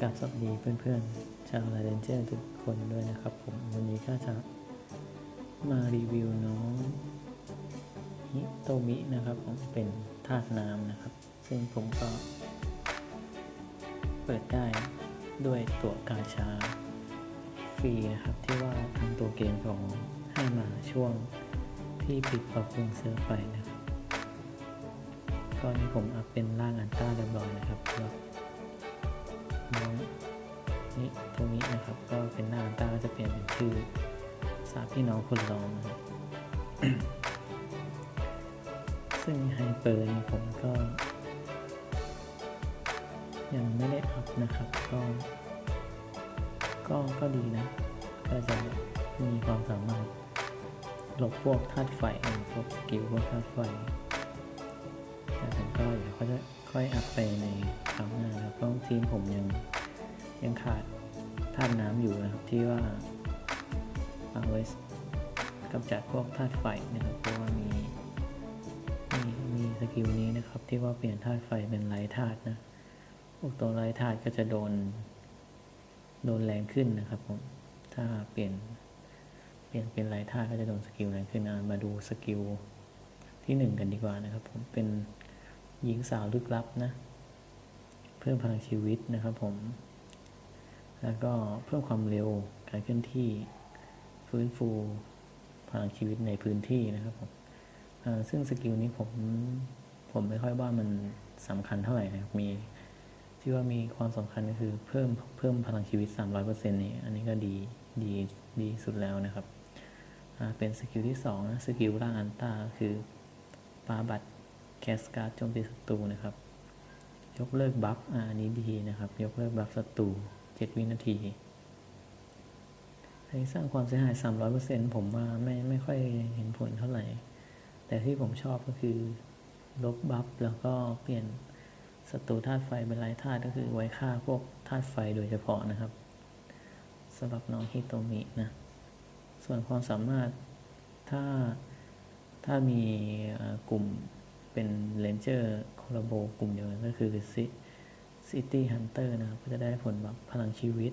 กับสวัสดีเพื่อนๆ ชาวไลเดนเจอร์ทุกคนด้วยนะครับผม วันนี้ก็จะมารีวิวน้องฮิโตมินะครับผมเป็นธาตุน้ำนะครับ ซึ่งผมก็ เปิดได้ด้วยตัวกาชาฟรีนะครับ ที่ว่าทางตัวเกมของให้มาช่วงที่ปิดปรับปรุงเซิร์ฟไปนะครับ ก็นี่ผมอัพเป็นร่างอันต้าเรียบร้อยนะครับแล้วน้องนี่ตรงนี้นะครับ ก็เป็นหน้าอันต้าก็จะเปลี่ยนเป็นชื่อสามพี่น้องคนร้องนะครับซึ่งไฮเปอร์นี่ผมก็ ยังไม่ได้อัพนะครับ ก็ ก็ก็ดีนะ ก็จะมีความสามารถหลบพวกธาตุไฟพวกสกิลพวกธาตุไฟ ก็เดี๋ยวเขาจะค่อยอัพไปในครั้งหน้านะครับทีมผมยังยังขาดธาตุน้ำอยู่นะครับที่ว่าเอาไว้กำจัดพวกธาตุไฟนะครับเพราะว่ามีมีมีสกิลนี้นะครับที่ว่าเปลี่ยนธาตุไฟเป็นไร้ธาตุนะพวกตัวไร้ธาตุก็จะโดนโดนแรงขึ้นนะครับผมถ้าเปลี่ยนเปลี่ยนเป็นไร้ธาตุก็จะโดนสกิลแรงขึ้นอะมาดูสกิลที่หนึ่งกันดีกว่านะครับผมเป็น หญิงสาวลึกลับนะ เพิ่มพลังชีวิตนะครับผม แล้วก็เพิ่มความเร็วการเคลื่อนที่ฟื้นฟูพลังชีวิตในพื้นที่นะครับผมซึ่งสกิลนี้ผมผมไม่ค่อยว่ามันสำคัญเท่าไหร่นะครับมีที่ว่ามีความสำคัญก็คือเพิ่มเพิ่มพลังชีวิต 300%นี่อันนี้ก็ดีดีดีสุดแล้วนะครับ เป็นสกิลที่2นะสกิลร่างอันต้าคือปาบัต แคสการ์ดโจมตีศัตรูนะครับ ยกเลิกบัฟอันนี้ดีนะครับ ยกเลิกบัฟศัตรู7วินาทีให้สร้างความเสียหาย 300%ผมว่าไม่ไม่ค่อยเห็นผลเท่าไหร่ แต่ที่ผมชอบก็คือ ลบบัฟแล้วก็เปลี่ยนศัตรูธาตุไฟเป็นไร้ธาตุก็คือไว้ฆ่าพวกธาตุไฟโดยเฉพาะนะครับสำหรับน้องฮิโตมินะ ส่วนความสามารถถ้าถ้ามีกลุ่ม เป็นเลนเจอร์คอลโบกลุ่มเดียวกันก็คือซิตี้ฮันเตอร์นะครับ ก็จะได้ผลแบบพลังชีวิต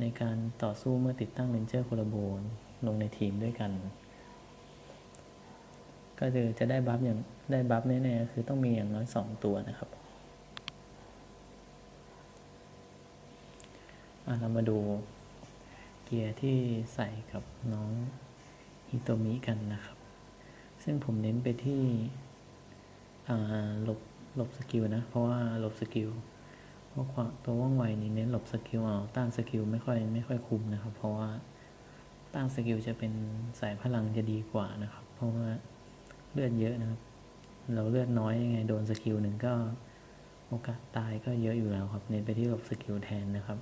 ในการต่อสู้เมื่อติดตั้งเลนเจอร์คอลโบลงในทีมด้วยกัน ก็คือจะได้บัฟอย่างได้บัฟแน่ๆก็คือต้องมีอย่างน้อยสองตัวนะครับอะเรามาดูเกียร์ที่ใส่กับน้องฮิโตมิกันนะครับ ซึ่งผมเน้นไปที่ หลบหลบสกิลนะ เพราะว่าหลบสกิลเพราะความตัวว่องไวนี่เน้นหลบสกิลเอาต้านสกิลไม่ค่อยไม่ค่อยคุ้มนะครับ เพราะว่าต้านสกิลจะเป็นสายพลังจะดีกว่านะครับ เพราะว่าเลือดเยอะนะครับ เราเลือดน้อยยังไงโดนสกิลหนึ่งก็โอกาสตายก็เยอะอยู่แล้วครับ เน้นไปที่หลบสกิลแทนนะครับ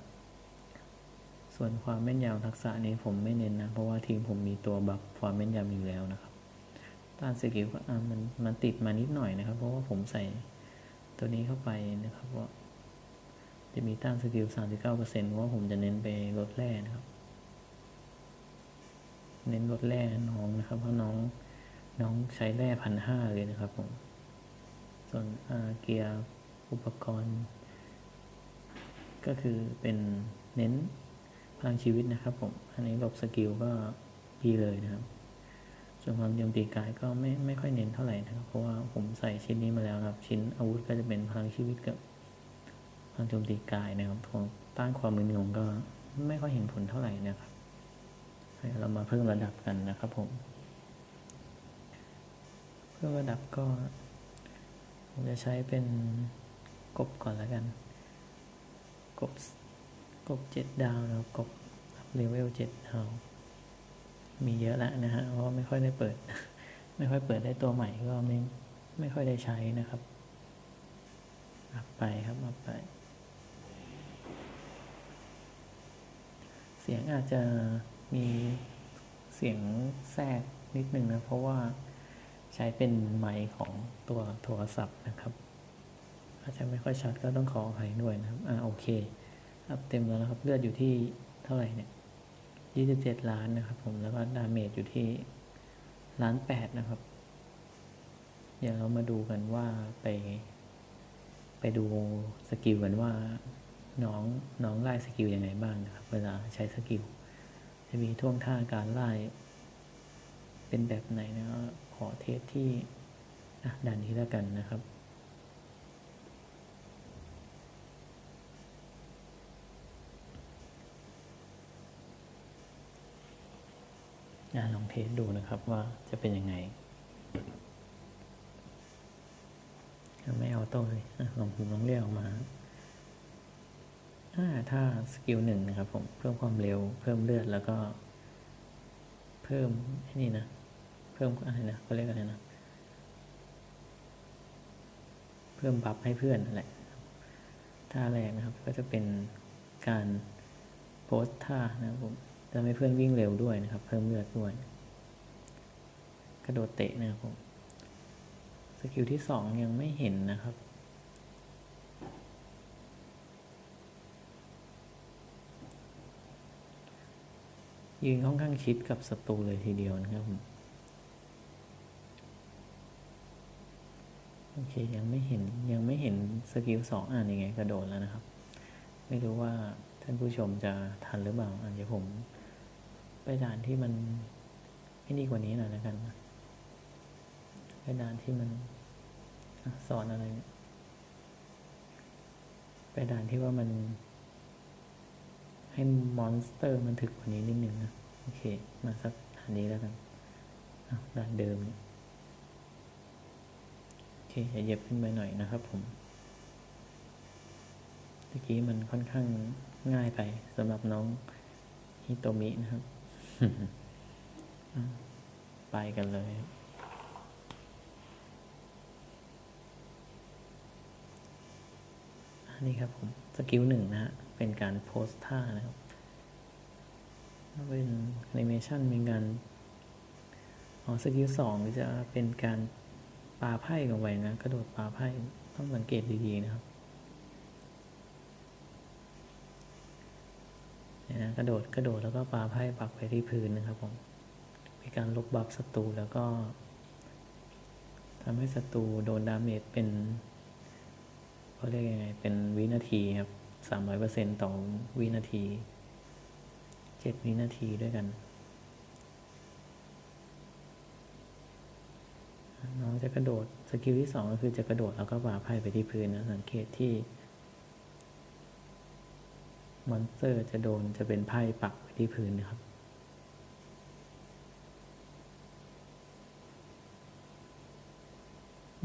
ส่วนความแม่นยำทักษะนี้ผมไม่เน้นนะ เพราะว่าทีมผมมีตัวบัฟความแม่นยำอยู่แล้วนะครับ ต้านสกิลก็มันมันติดมานิดหน่อยนะครับ เพราะว่าผมใส่ตัวนี้เข้าไปนะครับว่าจะมีต้านสกิล 39%เพราะว่าผมจะเน้นไปลดแร่นะครับ เน้นลดแร่น้องนะครับ เพราะน้องน้องใช้แร่พันห้าเลยนะครับผม ส่วนเกียร์อุปกรณ์ ก็คือเป็นเน้นพลังชีวิตนะครับผม อันนี้หลบสกิลก็ดีเลยนะครับ ส่วนความโจมตีกายก็ไม่ไม่ค่อยเน้นเท่าไหร่นะครับ เพราะว่าผมใส่ชิ้นนี้มาแล้วครับ ชิ้นอาวุธก็จะเป็นพลังชีวิตกับพลังโจมตีกายนะครับของต้านความมึนงงก็ไม่ค่อยเห็นผลเท่าไหร่นะครับให้เรามาเพิ่มระดับกันนะครับผม เพิ่มระดับก็ผมจะใช้เป็นกบก่อนแล้วกัน กบกบเจ็ดดาวแล้วกบเลเวลเจ็ดดาว มีเยอะแล้วนะฮะเพราะไม่ค่อยได้เปิด ไม่ค่อยเปิดได้ตัวใหม่ก็ไม่ไม่ค่อยได้ใช้นะครับอัพไปครับอัพไป เสียงอาจจะมีเสียงแทรกนิดนึงนะ เพราะว่าใช้เป็นไมค์ของตัวโทรศัพท์นะครับอาจจะไม่ค่อยชัดก็ต้องขออภัยด้วยนะครับ อ่าโอเค อัพเต็มแล้วนะครับ เลือดอยู่ที่เท่าไหร่เนี่ย ยี่สิบเจ็ดล้านนะครับผมแล้วก็ดาเมจอยู่ที่ล้านแปดนะครับ เดี๋ยวเรามาดูกันว่าไป ไปดูสกิลกันว่าน้องน้องไล่สกิลยังไงบ้างนะครับ เวลาใช้สกิลจะมีท่วงท่าการไล่เป็นแบบไหนนะขอเทสที่อะด่านนี้แล้วกันนะครับ ลองเทสดูนะครับว่าจะเป็นยังไงไม่เอาโต้เลยลองผมลองเรียกออกมาถ้าสกิลหนึ่งนะครับผมเพิ่มความเร็ว เพิ่มเลือดแล้วก็ เพิ่มนี่นะ เพิ่มอะไรนะเขาเรียกอะไรนะ เพิ่มบัฟให้เพื่อนนั่นแหละท่าแรกนะครับ ก็จะเป็นการโพสท่านะครับผม ทำให้เพื่อนวิ่งเร็วด้วยนะครับ เพิ่มเลือดด้วย กระโดดเตะนะครับผมสกิลที่สองยังไม่เห็นนะครับ ยืนค่อนข้างชิดกับศัตรูเลยทีเดียวนะครับผมโอเคยังไม่เห็นยังไม่เห็นสกิลสองอ่านยังไงกระโดดแล้วนะครับ ไม่รู้ว่าท่านผู้ชมจะทันหรือเปล่าอะเดี๋ยวผม ไปด่านที่มันไม่ดีกว่านี้หน่อยแล้วกันไปด่านที่มันสอนอะไรเนี่ยไปด่านที่ว่ามัน ให้มอนสเตอร์มันถึกกว่านี้นิดนึงนะโอเค มาสักด่านนี้แล้วกันด่านเดิมเนี่ยโอเคอย่าเหย็บขึ้นไปหน่อยนะครับผมเมื่อกี้มันค่อนข้างง่ายไปสำหรับน้องฮิโตมินะครับ ไปกันเลยอันนี้ครับผมสกิลหนึ่งนะฮะ เป็นการโพสท่านะครับเป็นแอนิเมชันเป็นการอ๋อสกิลสองจะเป็นการปาไพ่ลงไปนะ กระโดดปาไพ่ ต้องสังเกตดี ๆ นะครับ นะกระโดดกระโดดแล้วก็ปาไพ่ปักไปที่พื้นนะครับผมเป็นการลบบัฟศัตรูแล้วก็ทำให้ศัตรูโดนดาเมจเป็นเขาเรียกยังไงเป็นวินาทีครับสามร้อยเปอร์เซ็นต่อวินาทีเจ็ดวินาทีด้วยกันน้องจะกระโดดสกิลที่สองก็คือจะกระโดดแล้วก็ปาไพ่ไปที่พื้นนะสังเกตที่ มอนสเตอร์จะโดนจะเป็นไพ่ปักไปที่พื้นนะครับ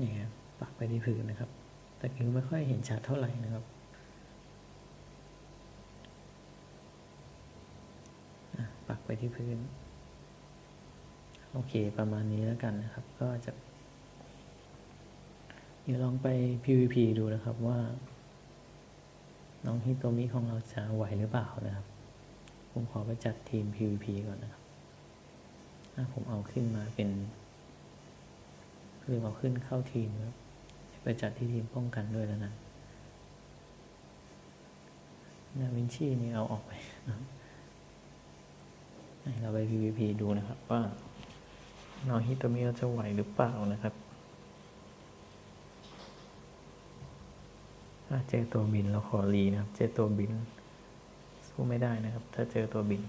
นี่ครับปักไปที่พื้นนะครับ แต่คือไม่ค่อยเห็นชัดเท่าไหร่นะครับปักไปที่พื้น โอเคประมาณนี้แล้วกันนะครับ ก็จะ เดี๋ยวลองไป PVP ดูนะครับว่า น้องฮิโตมิของเราจะไหวหรือเปล่านะครับ ผมขอไปจัดทีม PVP ก่อนนะครับถ้าผมเอาขึ้นมาเป็นคือเอาขึ้นเข้าทีมครับไปจัดที่ทีมป้องกันด้วยแล้วนะนาวินชีนี่เอาออกไปนะเราไป PVP ดูนะครับว่าน้องฮิโตมิเราจะไหวหรือเปล่านะครับ ถ้า เจอตัวบินเราขอรีนะครับ เจอตัวบิน สู้ไม่ได้นะครับ ถ้าเจอตัวบิน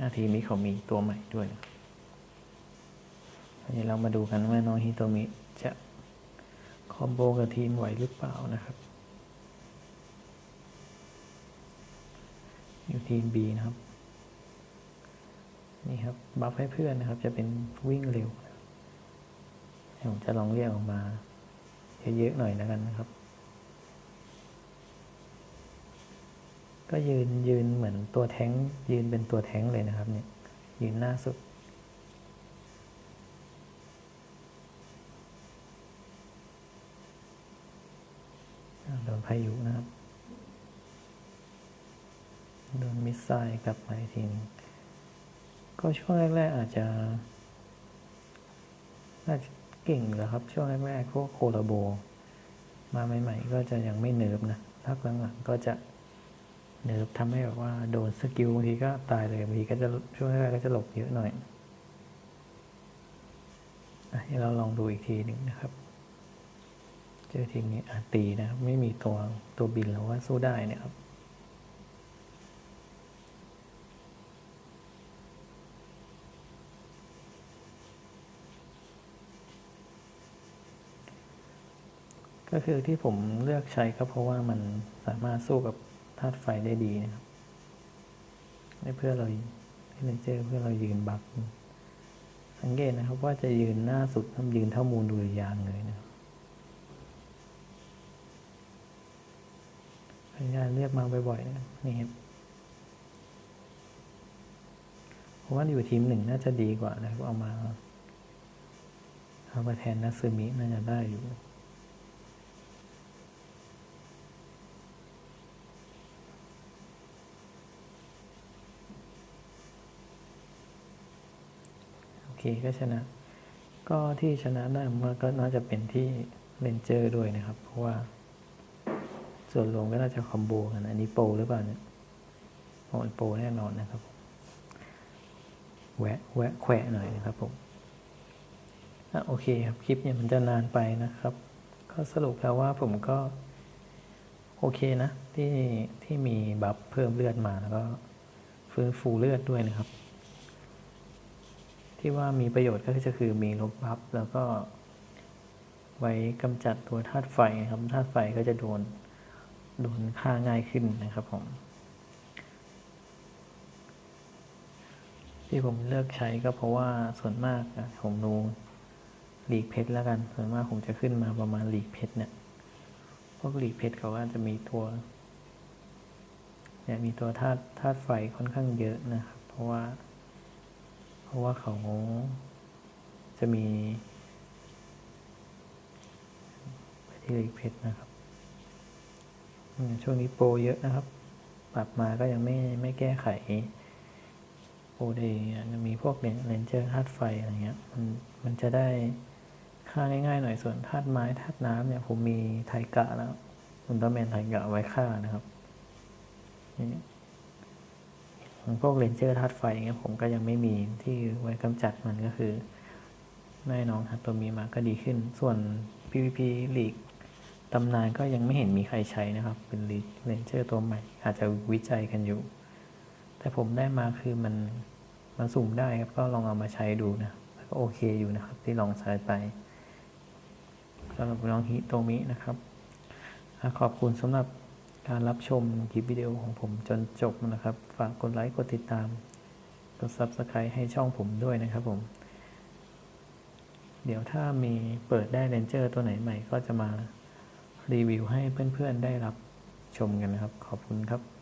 นาทีนี้เขามีตัวใหม่ด้วยนะครับอันนี้เรามาดูกันว่าน้องฮิโตมิจะคอมโบกับทีมไหวหรือเปล่านะครับอยู่ทีม B นะครับ นี่ครับ บัฟให้เพื่อนนะครับ จะเป็นวิ่งเร็วเดี๋ยวผมจะลองเรียกออกมา เยอะๆหน่อยแล้วกันนะครับ ก็ยืนยืนเหมือนตัวแท้ง ยืนเป็นตัวแท้งเลยนะครับ เนี่ย ยืนหน้าสุด โดนพายุนะครับ โดนมิสไซล์กลับมาทีนึงก็ช่วงแรกๆอาจจะน่าจะเก่งอยู่แล้วครับ ช่วงแรกๆพวกโคลาโบ มาใหม่ ๆ ก็จะยังไม่เนิร์ฟนะพักหลังๆก็จะ เนิร์ฟทำให้แบบว่าโดนสกิลบางทีก็ตายเลยบางทีก็จะช่วงแรกก็จะหลบเยอะหน่อยอให้เราลองดูอีกทีหนึ่งนะครับ เจอทีมนี้อาตีนะครับ ไม่มีตัวตัวบินแล้วว่าสู้ได้เนี่ยครับก็คือที่ผมเลือกใช้ก็เพราะว่ามันสามารถสู้กับ ธาตุไฟได้ดีนะครับให้เพื่อเราให้เลนเจอร์เพื่อเรายืนบักสังเกตนะครับ ว่าจะยืนหน้าสุดทำยืนเท่ามูลดุริยางค์เลยนะครับพยายามเรียกมาบ่อยๆนะนี่ครับเพราะว่าอยู่ทีมหนึ่งน่าจะดีกว่านะครับเอามาเอามาแทนนัซึมิน่าจะได้อยู่ เคก็ชนะ ก็ที่ชนะได้มันก็น่าจะเป็นที่เลนเจอร์ด้วยนะครับ เพราะว่า ส่วนรวมก็น่าจะคอมโบกัน อันนี้โปรหรือเปล่าเนี่ยโอ้โปรแน่นอนนะครับผมแวะแวะแขวะหน่อยนะครับผมอะโอเคครับ คลิปเนี่ยมันจะนานไปนะครับ ก็สรุปแล้วว่าผมก็ โอเคนะ ที่ที่มีบัฟเพิ่มเลือดมาแล้วก็ฟื้นฟูเลือดด้วยนะครับ ที่ว่ามีประโยชน์ก็คือจะคือมีลบบัฟแล้วก็ ไว้กำจัดตัวธาตุไฟครับธาตุไฟก็จะโดนโดนฆ่าง่ายขึ้นนะครับผมที่ผมเลือกใช้ก็เพราะว่าส่วนมากผมดูหลีกเพชรแล้วกัน ส่วนมากผมจะขึ้นมาประมาณหลีกเพชรเนี่ยพวกหลีกเพชรเขาก็จะมีตัวเนี่ยมีตัวธาตุธาตุไฟค่อนข้างเยอะนะครับ เพราะว่า ราะว่าเขาจะมีไปที่หลีกเพชรนะครับ ช่วงนี้โปรเยอะนะครับ ปรับมาก็ยังไม่ไม่แก้ไข โปรเดย์จะมีพวกเลนเจอร์ธาตุไฟอะไรเงี้ย มันมันจะได้ค่าง่ายๆหน่อยส่วนธาตุไม้ธาตุน้ำเนี่ยผมมีไทกะแล้วอุลตร้าแมนไทกะไว้ค่านะครับนี่ของ พวกเลนเจอร์ธาตุไฟอย่างเงี้ยผมก็ยังไม่มีที่ไว้กำจัดมันก็คือแม่น้องฮัตโตมีมาก็ดีขึ้น ส่วน PVP ลีกตำนานก็ยังไม่เห็นมีใครใช้นะครับ เป็นลีกเลนเจอร์ตัวใหม่ อาจจะวิจัยกันอยู่ แต่ผมได้มาคือมันมันสุ่มได้ครับ ก็ลองเอามาใช้ดูนะแล้วก็โอเคอยู่นะครับ ที่ลองใช้ไปสำหรับน้องฮิโตมินะครับอะขอบคุณสำหรับ การรับชมคลิปวิดีโอของผมจนจบนะครับ ฝากกดไลค์กดติดตาม กด Subscribe ให้ช่องผมด้วยนะครับผม เดี๋ยวถ้ามีเปิดได้เรนเจอร์ตัวไหนใหม่ก็จะมารีวิวให้เพื่อนๆได้รับชมกันนะครับ ขอบคุณครับ